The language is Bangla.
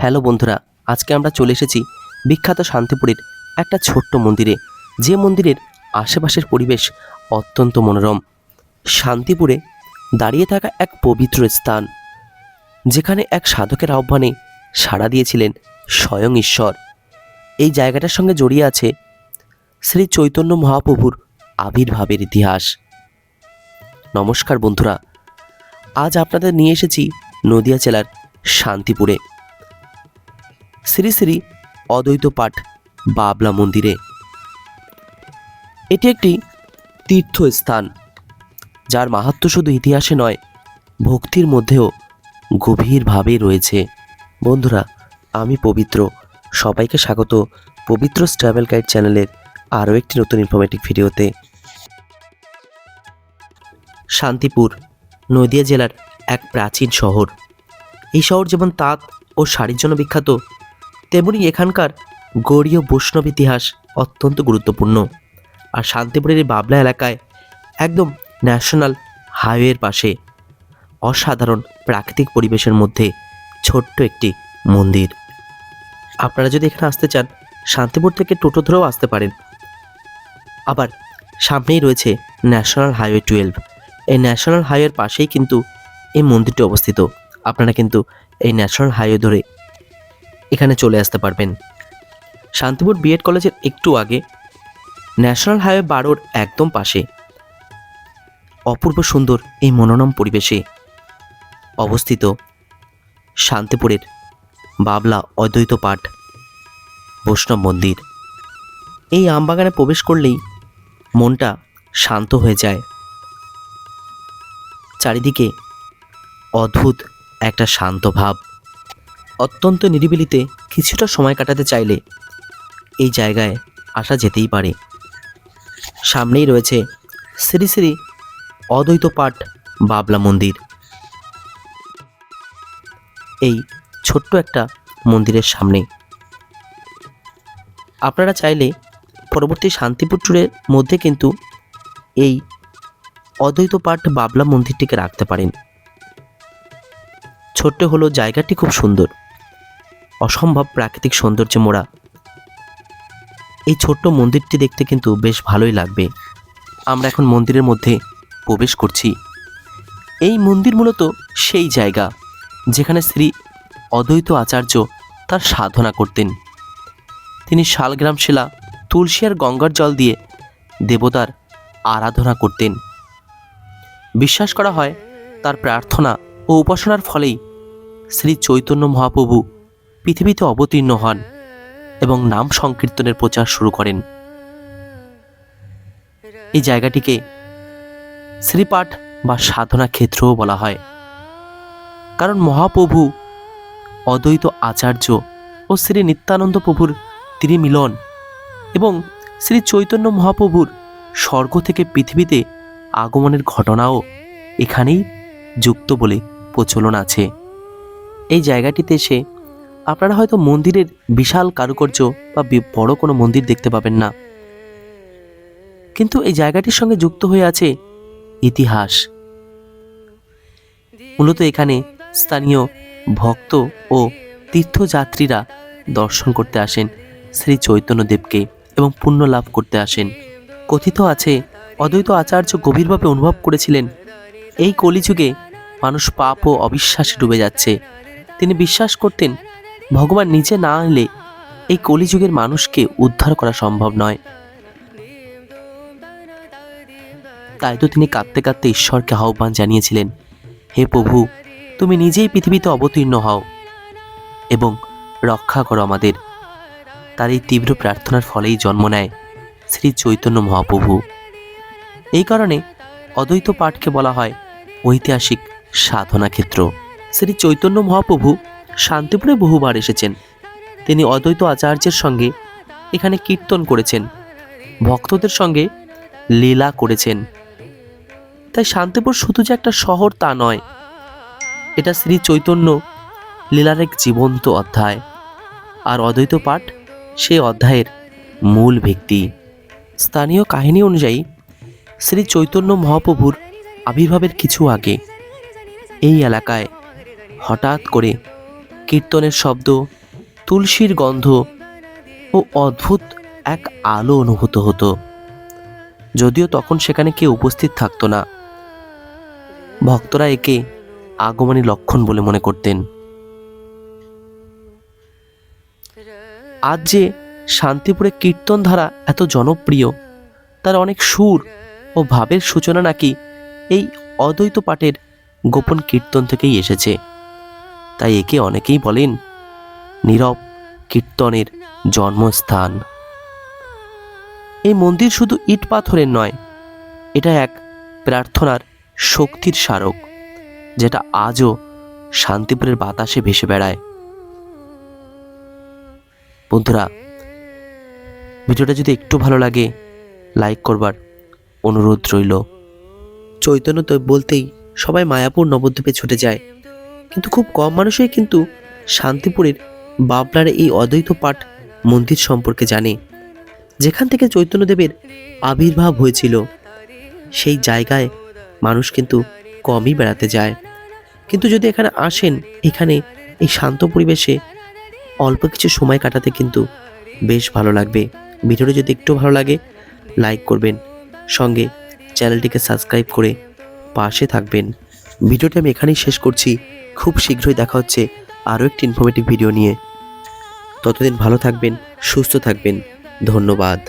হ্যালো বন্ধুরা, আজকে আমরা চলে এসেছি বিখ্যাত শান্তিপুরের একটা ছোট্ট মন্দিরে। যে মন্দিরের আশেপাশের পরিবেশ অত্যন্ত মনোরম। শান্তিপুরে দাঁড়িয়ে থাকা এক পবিত্র স্থান, যেখানে এক সাধকের আহ্বানে সাড়া দিয়েছিলেন স্বয়ং ঈশ্বর। এই জায়গাটার সঙ্গে জড়িয়ে আছে শ্রী চৈতন্য মহাপ্রভুর আবির্ভাবের ইতিহাস। নমস্কার বন্ধুরা, আজ আপনাদের নিয়ে এসেছি নদিয়া জেলার শান্তিপুরে। শ্রী শ্রী অদ্বৈত পাঠ বাবলা মন্দিরে। এটি একটি তীর্থস্থান, যার মাহাত্ম্য শুধু ইতিহাসে নয়, ভক্তির মধ্যেও গভীরভাবে রয়েছে। বন্ধুরা, আমি পবিত্র। সবাইকে স্বাগত পবিত্র ট্রাভেল গাইড চ্যানেলের আরও একটি নতুন ইনফরমেটিভ ভিডিওতে। শান্তিপুর, নদিয়া জেলার এক প্রাচীন শহর। এই শহর যেমন তাঁত ও শাড়ির জন্য বিখ্যাত তেমনি এখানকার গৌড়ীয় বৈষ্ণব ইতিহাস অত্যন্ত গুরুত্বপূর্ণ। আর শান্তিপুরের বাবলা এলাকায় একদম ন্যাশনাল হাইওয়ের পাশে অসাধারণ প্রাকৃতিক পরিবেশের মধ্যে ছোট্ট একটি মন্দির। আপনারা যদি এখানে আসতে চান, শান্তিপুর থেকে টোটো ধরেও আসতে পারেন। আবার সামনেই রয়েছে ন্যাশনাল হাইওয়ে টুয়েলভ এই ন্যাশনাল হাইওয়ের পাশেই কিন্তু এই মন্দিরটি অবস্থিত। আপনারা কিন্তু এই ন্যাশনাল হাইওয়ে ধরে এখানে চলে আসতে পারবেন। শান্তিপুর বিএড কলেজের একটু আগে, ন্যাশনাল হাইওয়ে বারোর একদম পাশে। অপূর্ব সুন্দর এই মনোরম পরিবেশে অবস্থিত শান্তিপুরের বাবলা অদ্বৈত পাঠ বৈষ্ণব মন্দির। এই আমবাগানে প্রবেশ করলেই মনটা শান্ত হয়ে যায়। চারিদিকে অদ্ভুত একটা শান্ত ভাব। অত্যন্ত নিরিবিলিতে কিছুটা সময় কাটাতে চাইলে এই জায়গায় আসা যেতেই পারে। সামনেই রয়েছে শ্রী শ্রী অদ্বৈত পাঠ বাবলা মন্দির। এই ছোট্ট একটা মন্দিরের সামনে। আপনারা চাইলে পরবর্তী শান্তিপুর ট্যুরের মধ্যে কিন্তু এই অদ্বৈত পাঠ বাবলা মন্দিরটিকে রাখতে পারেন। ছোট্ট হলো জায়গাটি খুব সুন্দর। অসম্ভব প্রাকৃতিক সৌন্দর্যে মোড়া। এই ছোট্ট মন্দিরটি দেখতে কিন্তু বেশ ভালোই লাগবে। আমরা এখন মন্দিরের মধ্যে প্রবেশ করছি। এই মন্দির মূলত সেই জায়গা, যেখানে শ্রী অদ্বৈত আচার্য তার সাধনা করতেন। তিনি শালগ্রাম শিলা, তুলসী আর গঙ্গার জল দিয়ে দেবতার আরাধনা করতেন। বিশ্বাস করা হয় তার প্রার্থনা ও উপাসনার ফলেই শ্রী চৈতন্য মহাপ্রভু পৃথিবীতে অবতীর্ণ হন এবং নাম সংকীর্তনের প্রচার শুরু করেন। এই জায়গাটিকে শ্রীপাঠ বা সাধনা ক্ষেত্রও বলা হয়। কারণ মহাপ্রভু, অদ্বৈত আচার্য ও শ্রী নিত্যানন্দ প্রভুর তিনি মিলন এবং শ্রী চৈতন্য মহাপ্রভুর স্বর্গ থেকে পৃথিবীতে আগমনের ঘটনাও এখানেই যুক্ত বলে প্রচলন আছে। এই জায়গাটিতে এসে আপনারা হয়তো মন্দিরের বিশাল কারুকার্য বা বড় কোনো মন্দির দেখতে পাবেন না। কিন্তু এই জায়গাটির সঙ্গে যুক্ত হয়ে আছে ইতিহাস। মূলত এখানে স্থানীয় ভক্ত ও তীর্থযাত্রীরা দর্শন করতে আসেন, শ্রী চৈতন্যদেবকে এবং পুণ্য লাভ করতে আসেন। কথিত আছে, অদ্বৈত আচার্য গভীরভাবে অনুভব করেছিলেন, এই কলিযুগে মানুষ পাপ ও অবিশ্বাসে ডুবে যাচ্ছে। তিনি বিশ্বাস করতেন ভগবান নিচে না এলে এই কলিযুগের মানুষকে উদ্ধার করা সম্ভব নয়। তাই তো তিনি কাঁদতে কাঁদতে ঈশ্বরকে আহ্বান জানিয়েছিলেন, হে প্রভু, তুমি নিজেই পৃথিবীতে অবতীর্ণ হও এবং রক্ষা করো আমাদের। তার এই তীব্র প্রার্থনার ফলেই জন্ম নেয় শ্রী চৈতন্য মহাপ্রভু। এই কারণে অদ্বৈত পাঠকে বলা হয় ঐতিহাসিক সাধনা ক্ষেত্র শ্রী চৈতন্য মহাপ্রভু শান্তিপুরে বহুবার এসেছেন। তিনি অদ্বৈত আচার্যের সঙ্গে এখানে কীর্তন করেছেন। ভক্তদের সঙ্গে লীলা করেছেন। তাই শান্তিপুর শুধু যে একটা শহর তা নয়, এটা শ্রী চৈতন্য লীলার এক জীবন্ত অধ্যায়। আর অদ্বৈত পাঠ সেই অধ্যায়ের মূল ভিত্তি। স্থানীয় কাহিনী অনুযায়ী, শ্রী চৈতন্য মহাপ্রভুর আবির্ভাবের কিছু আগে এই এলাকায় হঠাৎ করে কীর্তনের শব্দ, তুলসীর গন্ধ ও অদ্ভুত এক আলো অনুভূত হতো। যদিও তখন সেখানে কেউ উপস্থিত থাকতো না। ভক্তরা একে আগমনী লক্ষণ বলে মনে করতেন। আজ যে শান্তিপুরে কীর্তন ধারা এত জনপ্রিয়, তার অনেক সুর ও ভাবের সূচনা নাকি এই অদ্বৈত পাঠের গোপন কীর্তন থেকেই এসেছে। তাই একে অনেকেই বলেন নীরব কীর্তনের জন্মস্থান। এই মন্দির শুধু ইট পাথরের নয়, এটা এক প্রার্থনার শক্তির স্মারক, যেটা আজও শান্তিপুরের বাতাসে ভেসে বেড়ায়। বন্ধুরা, ভিডিওটা যদি একটু ভালো লাগে, লাইক করবার অনুরোধ রইল। চৈতন্য তো বলতেই সবাই মায়াপুর নবদ্বীপে ছুটে যায়। কিন্তু খুব কম মানুষই কিন্তু শান্তিপুরের বাবলার এই অদ্বৈত পাঠ মন্দির সম্পর্কে জানে। যেখান থেকে চৈতন্যদেবের আবির্ভাব হয়েছিল, সেই জায়গায় মানুষ কিন্তু কমই বেড়াতে যায়। কিন্তু যদি এখানে আসেন, এখানে এই শান্ত পরিবেশে অল্প কিছু সময় কাটাতে কিন্তু বেশ ভালো লাগবে। ভিডিওটা যদি একটু ভালো লাগে, লাইক করবেন। সঙ্গে চ্যানেলটিকে সাবস্ক্রাইব করে পাশে থাকবেন। ভিডিওটা আমি এখানেই শেষ করছি। খুব শীঘ্রই দেখা হচ্ছে আরও একটি ইনফরমেটিভ ভিডিও নিয়ে। ততদিন ভালো থাকবেন, সুস্থ থাকবেন। ধন্যবাদ।